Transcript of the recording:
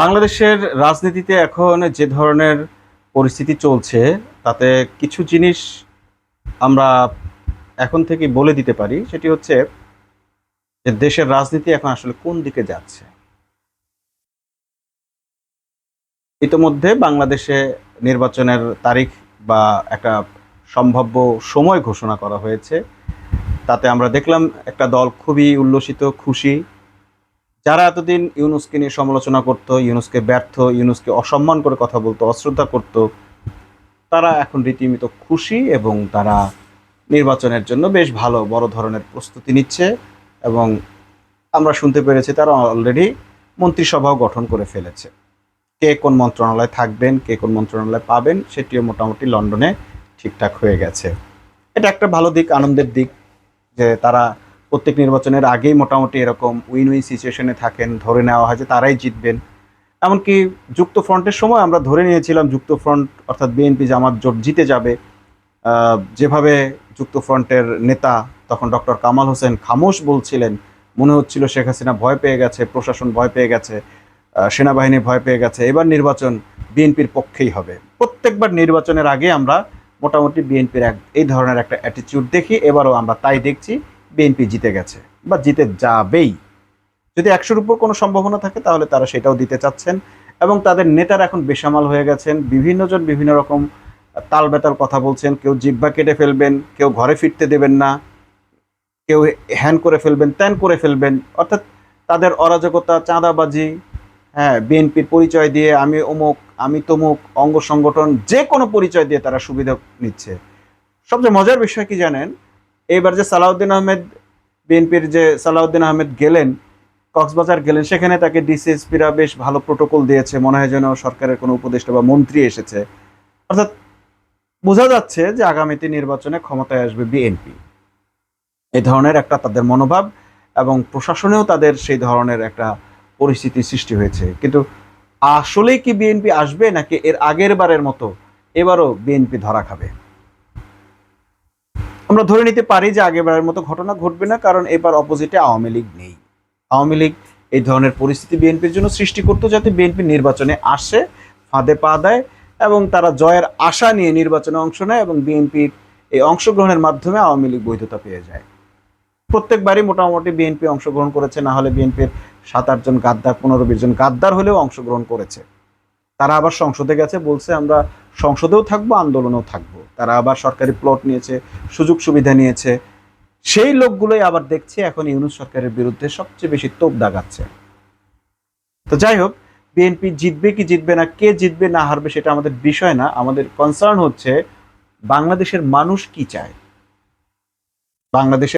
বাংলাদেশের রাজনীতিতে এখন যে ধরনের পরিস্থিতি চলছে, তাতে কিছু জিনিস আমরা এখন থেকে বলে দিতে পারি, সেটি হচ্ছে যে দেশের রাজনীতি এখন আসলে কোন দিকে যাচ্ছে। ইতোমধ্যে বাংলাদেশে নির্বাচনের তারিখ বা একটা সম্ভাব্য সময় ঘোষণা করা হয়েছে। তাতে আমরা দেখলাম একটা দল খুবই উল্লসিত, খুশি যারা এতদিন ইউনুসকে নিয়ে সমালোচনা করতো, ইউনুসকে ব্যর্থ, ইউনুসকে অসম্মান করে কথা বলতো, অশ্রদ্ধা করত, তারা এখন রীতিমিত খুশি এবং তারা নির্বাচনের জন্য বেশ ভালো, বড় ধরনের প্রস্তুতি নিচ্ছে এবং আমরা শুনতে পেরেছি তারা অলরেডি মন্ত্রিসভাও গঠন করে ফেলেছে। কে কোন মন্ত্রণালয়ে থাকবেন, কে কোন মন্ত্রণালয়ে পাবেন, সেটিও মোটামুটি লন্ডনে ঠিকঠাক হয়ে গেছে। এটা একটা ভালো দিক, আনন্দের দিক যে তারা প্রত্যেক নির্বাচনের আগেই মোটামুটি এরকম উইন উইন সিচুয়েশনে থাকেন, ধরে নেওয়া হয় যে তারাই জিতবেন। এমনকি যুক্ত ফ্রন্টের সময় আমরা ধরে নিয়েছিলাম যুক্ত ফ্রন্ট অর্থাৎ বিএনপি জামাত জোট জিতে যাবে। যেভাবে যুক্ত ফ্রন্টের নেতা তখন ডক্টর কামাল হোসেন খামোশ বলছিলেন, মনে হচ্ছিল শেখ হাসিনা ভয় পেয়ে গেছে, প্রশাসন ভয় পেয়ে গেছে সেনাবাহিনী ভয় পেয়ে গেছে, এবার নির্বাচন বিএনপির পক্ষেই হবে। প্রত্যেকবার নির্বাচনের আগে আমরা মোটামুটি বিএনপির এক, এই ধরনের একটা অ্যাটিটিউড দেখি, এবারও আমরা তাই দেখছি। বিএনপি জিতে গেছে বা জিতে যাবেই। যদি একশোর উপর কোনো সম্ভাবনা থাকে, তাহলে তারা সেটাও দিতে চাচ্ছেন এবং তাদের নেতারা এখন বেসামাল হয়ে গেছেন। বিভিন্নজন বিভিন্ন রকম তাল বেতাল কথা বলছেন, কেউ জিব্বা কেটে ফেলবেন, কেউ ঘরে ফিরতে দেবেন না, কেউ হ্যান করে ফেলবেন, ত্যান করে ফেলবেন। অর্থাৎ তাদের অরাজকতা, চাঁদাবাজি হ্যাঁ বিএনপির পরিচয় দিয়ে আমি অমুক, আমি তমুক, অঙ্গ সংগঠন, যে কোনো পরিচয় দিয়ে তারা সুবিধা নিচ্ছে। সবচেয়ে মজার বিষয় কি জানেন? এবার যে সালাউদ্দিন আহমেদ বিএনপির যে সালাউদ্দিন আহমেদ গেলেন, কক্সবাজার গেলেন, সেখানে তাকে ডিসিএসপিরা বেশ ভালো প্রোটোকল দিয়েছে। মনে হয় যেন সরকারের কোনো উপদেষ্টা বা মন্ত্রী এসেছে। অর্থাৎ বোঝা যাচ্ছে যে আগামীতে নির্বাচনে ক্ষমতায় আসবে বিএনপি। এই ধরনের একটা তাদের মনোভাব এবং প্রশাসনেও তাদের সেই ধরনের একটা পরিস্থিতি সৃষ্টি হয়েছে। কিন্তু আসলেই কি বিএনপি আসবে নাকি এর আগের বারের মতো এবারও বিএনপি ধরা খাবে? আমরা ধরে নিতে পারি যে আগেরবারের মতো ঘটনা ঘটবে না, কারণ এবার অপোজিটে আওয়ামী লীগ নেই। আওয়ামী লীগ এই ধরনের পরিস্থিতি বিএনপির জন্য সৃষ্টি করতো যাতে বিএনপি নির্বাচনে আসে ফাঁদে পা দেয় এবং তারা জয়ের আশা নিয়ে নির্বাচনে অংশ নেয় এবং বিএনপির এই অংশগ্রহণের মাধ্যমে আওয়ামী লীগ বৈধতা পেয়ে যায়। প্রত্যেকবারই মোটামুটি বিএনপি অংশগ্রহণ করেছে, না হলে বিএনপির সাত আটজন গাদ্দার, পনেরো বিশ জন গাদ্দার হলেও অংশগ্রহণ করেছে। তারা আবার সংসদে গেছে, বলছে আমরা সংসদেও থাকব, আন্দোলনেও থাকব। তারা আবার সরকারি প্লট নিয়েছে, সুযোগ সুবিধা নিয়েছে। সেই লোকগুলোই আবার দেখছে, এখন ইউনুস সরকারের বিরুদ্ধে সবচেয়ে বেশি তোপ দাগাচ্ছে। তো যাই হোক বিএনপি জিতবে কি জিতবে না, কে জিতবে না হারবে সেটা আমাদের বিষয় না। আমাদের কনসার্ন হচ্ছে, বাংলাদেশের মানুষ কি চায়? বাংলাদেশের